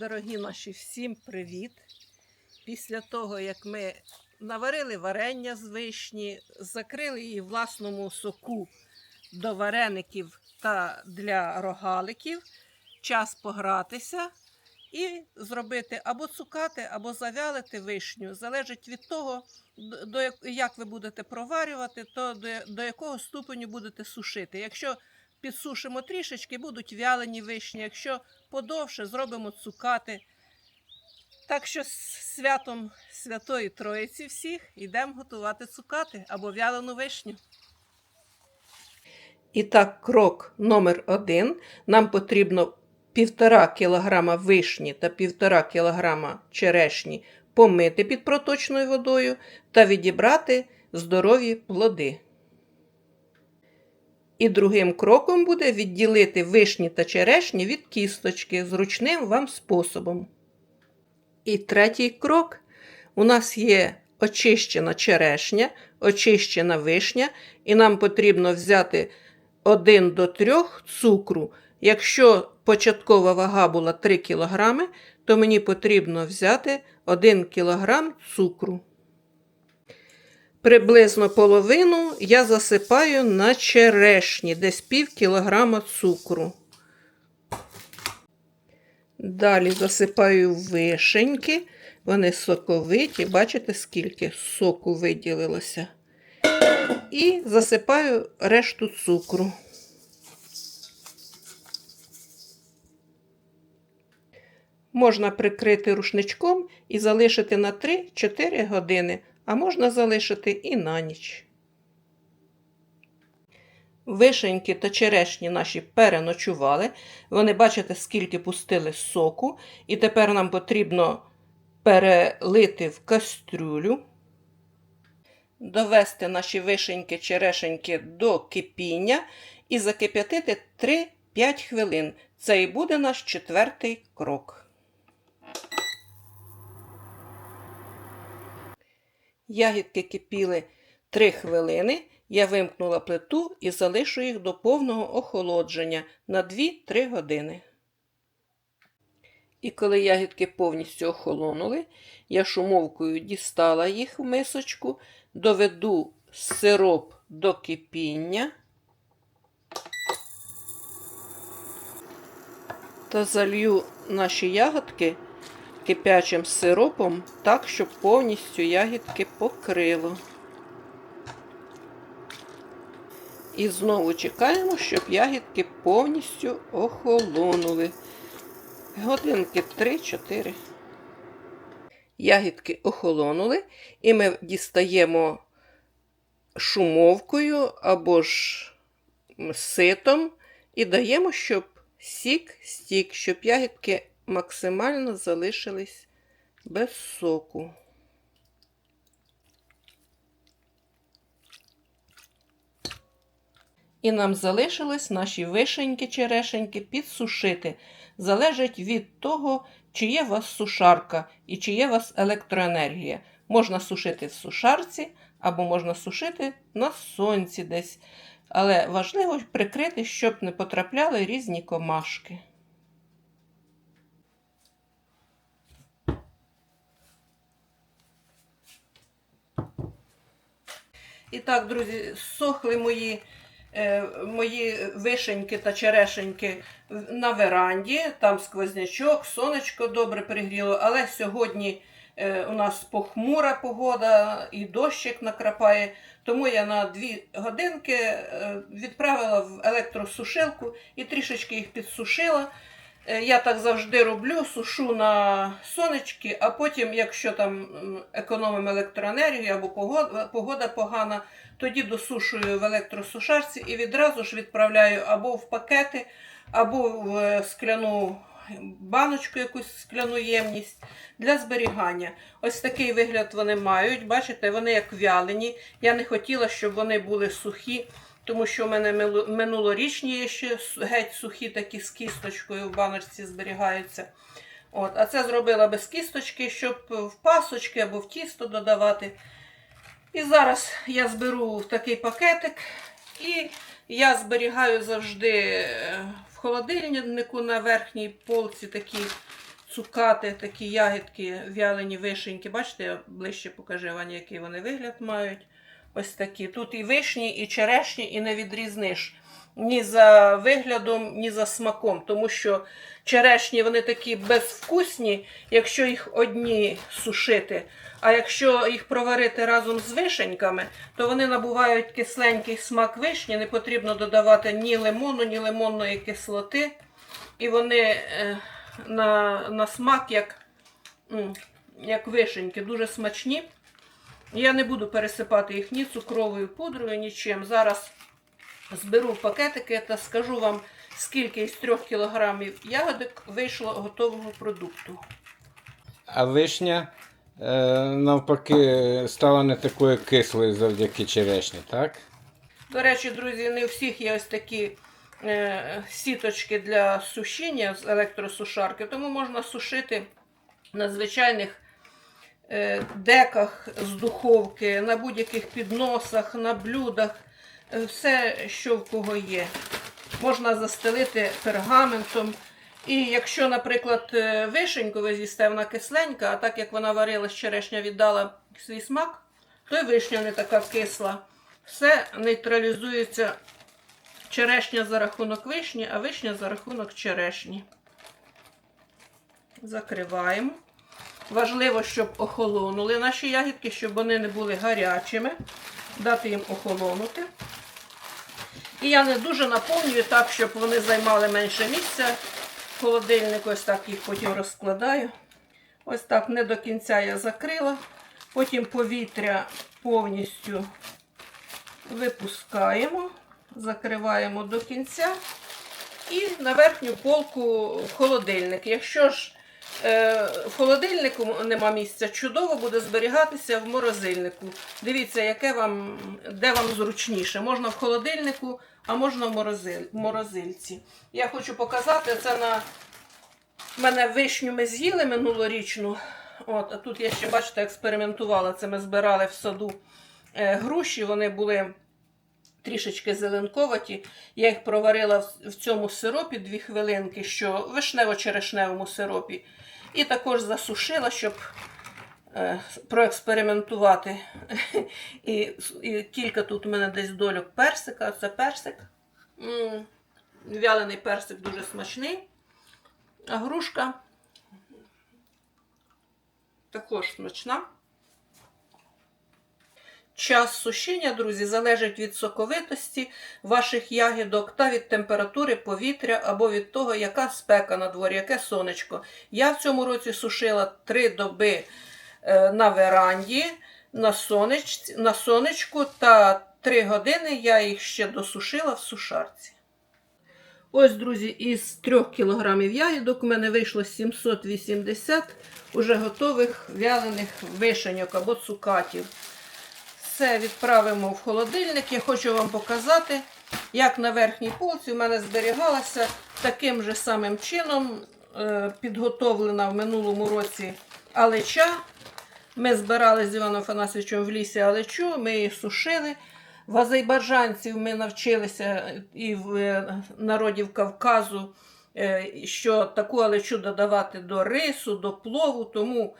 Дорогі наші, всім привіт! Після того, як ми наварили варення з вишні, закрили її власному соку до вареників та для рогаликів, час погратися і зробити або цукати, або завялити вишню. Залежить від того, до- як- ви будете проварювати, то до якого ступеню будете сушити. Якщо підсушимо трішечки, будуть вялені вишні. Якщо подовше зробимо цукати. Так що з святом Святої Троїці всіх йдемо готувати цукати або вялену вишню. І так, крок номер один. Нам потрібно півтора кілограма вишні та півтора кілограма черешні помити під проточною водою та відібрати здорові плоди. І другим кроком буде відділити вишні та черешні від кісточки зручним вам способом. І третій крок. У нас є очищена черешня, очищена вишня, і нам потрібно взяти 1 до 3 цукру. Якщо початкова вага була 3 кг, то мені потрібно взяти 1 кг цукру. Приблизно половину я засипаю на черешні, десь пів кілограма цукру. Далі засипаю вишеньки, вони соковиті, бачите, скільки соку виділилося. І засипаю решту цукру. Можна прикрити рушничком і залишити на 3-4 години, а можна залишити і на ніч. Вишеньки та черешні наші переночували. Вони, бачите, скільки пустили соку. І тепер нам потрібно перелити в кастрюлю, довести наші вишеньки, черешеньки до кипіння і закип'ятити 3-5 хвилин. Це і буде наш четвертий крок. Ягідки кипіли 3 хвилини. Я вимкнула плиту і залишу їх до повного охолодження на 2-3 години. І коли ягідки повністю охолонули, я шумовкою дістала їх в мисочку, доведу сироп до кипіння та залью наші ягодки кипячим сиропом так, щоб повністю ягідки покрило. І знову чекаємо, щоб ягідки повністю охолонули. Годинки 3-4. Ягідки охолонули, і ми дістаємо шумовкою або ж ситом і даємо, щоб сік стік, щоб ягідки максимально залишились без соку. І нам залишилось наші вишеньки, черешеньки підсушити. Залежить від того, чи є у вас сушарка і чи є у вас електроенергія. Можна сушити в сушарці або можна сушити на сонці десь. Але важливо прикрити, щоб не потрапляли різні комашки. І так, друзі, сохли мої, е, мої вишеньки та черешеньки на веранді. Там сквознячок, сонечко добре пригріло, але сьогодні е, у нас похмура погода і дощик накрапає. Тому я на дві годинки е, відправила в електросушилку і трішечки їх підсушила. Е, Я так завжди роблю, сушу на сонечки, а потім, якщо там економимо електроенергію або погода, погода погана, тоді досушую в електросушарці і відразу ж відправляю або в пакети, або в е, скляну баночку, якусь скляну ємність для зберігання. Ось такий вигляд вони мають. Бачите, вони як вялені. Я не хотіла, щоб вони були сухі тому що в мене минулорічні ще геть сухі такі з кісточкою в баночці зберігаються. От, а це зробила без кісточки, щоб в пасочки або в тісто додавати. І зараз я зберу такий пакетик і я зберігаю завжди е, в холодильнику на верхній полці такі цукати, такі ягідки, вялені вишеньки. Бачите, я ближче покажу вам, який вони вигляд мають. Ось такі. Тут і вишні, і черешні, і не відрізниш ні за виглядом, ні за смаком. Тому що черешні вони такі безвкусні, якщо їх одні сушити. А якщо їх проварити разом з вишеньками, то вони набувають кисленький смак вишні, не потрібно додавати ні лимону, ні лимонної кислоти. І вони е, на, на смак як, як вишеньки, дуже смачні. Я не буду пересипати їх ні цукровою пудрою, нічим. Зараз зберу пакетики та скажу вам, скільки із 3 кілограмів ягодок вийшло готового продукту. А вишня е, навпаки стала не такою кислою завдяки черешні, так? До речі, друзі, не у всіх є ось такі е, сіточки для сушіння з електросушарки, тому можна сушити на звичайних деках з духовки, на будь-яких підносах, на блюдах, е, все, що в кого є. Можна застелити пергаментом. І якщо, наприклад, е, вишеньку ви з'їсте, вона кисленька, а так як вона варилась, черешня віддала свій смак, то й вишня не така кисла. Все нейтралізується черешня за рахунок вишні, а вишня за рахунок черешні. Закриваємо. Важливо, щоб охолонули наші ягідки, щоб вони не були гарячими. Дати їм охолонути. І я не дуже наповнюю так, щоб вони займали менше місця. В холодильнику ось так їх потім розкладаю. Ось так не до кінця я закрила. Потім повітря повністю випускаємо, закриваємо до кінця. І на верхню полку холодильник. Якщо ж в холодильнику нема місця, чудово буде зберігатися в морозильнику. Дивіться, яке вам, де вам зручніше. Можна в холодильнику, а можна в морозиль, морозильці. Я хочу показати це на в мене вишню ми з'їли минулорічну. От, а тут я ще, бачите, експериментувала. Це ми збирали в саду е, груші. Вони були трішечки зеленковаті. Я їх проварила в, цьому сиропі дві хвилинки, що вишнево-черешневому сиропі. І також засушила, щоб е, проекспериментувати. І, і кілька тут у мене десь дольок персика. Це персик. М, Вялений персик дуже смачний. А грушка також смачна. Час сушіння, друзі, залежить від соковитості ваших ягідок та від температури повітря або від того, яка спека на дворі, яке сонечко. Я в цьому році сушила 3 доби е, на веранді, на, сонеч... на сонечку, та 3 години я їх ще досушила в сушарці. Ось, друзі, із 3 кг ягідок у мене вийшло 780 уже готових вялених вишеньок або цукатів. Все відправимо в холодильник. Я хочу вам показати, як на верхній полці у мене зберігалася таким же самим чином е, підготовлена в минулому році алеча. Ми збирали з Іваном Афанасьовичем в лісі алечу, ми її сушили. В азербайджанців ми навчилися і в е, народів Кавказу, е, що таку алечу додавати до рису, до плову. Тому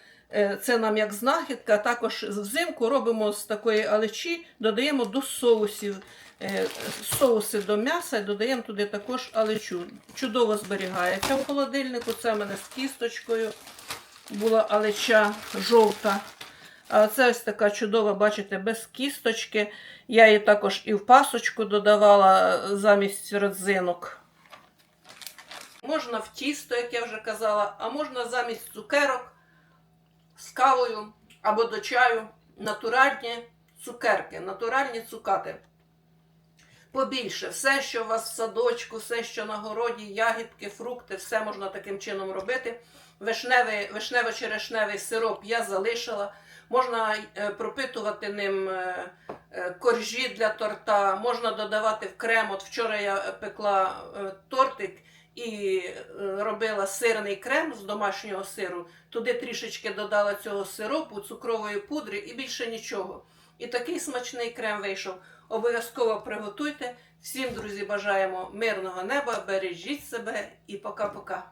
це нам як знахідка. Також взимку робимо з такої алечі, додаємо до соусів. е, Соуси до м'яса і додаємо туди також алечу. Чудово зберігається в холодильнику. Це в мене з кісточкою була алеча жовта. А це ось така чудова, бачите, без кісточки. Я її також і в пасочку додавала замість родзинок. Можна в тісто, як я вже казала, а можна замість цукерок з кавою або до чаю натуральні цукерки, натуральні цукати. Побільше, все, що у вас в садочку, все, що на городі, ягідки, фрукти, все можна таким чином робити. Вишневий, вишнево-черешневий сироп я залишила. Можна е, пропитувати ним е, е, коржі для торта, можна додавати в крем. От вчора я пекла тортик і е, робила сирний крем з домашнього сиру. Туди трішечки додала цього сиропу, цукрової пудри і більше нічого. І такий смачний крем вийшов. Обов'язково приготуйте. Всім, друзі, бажаємо мирного неба, бережіть себе і пока-пока.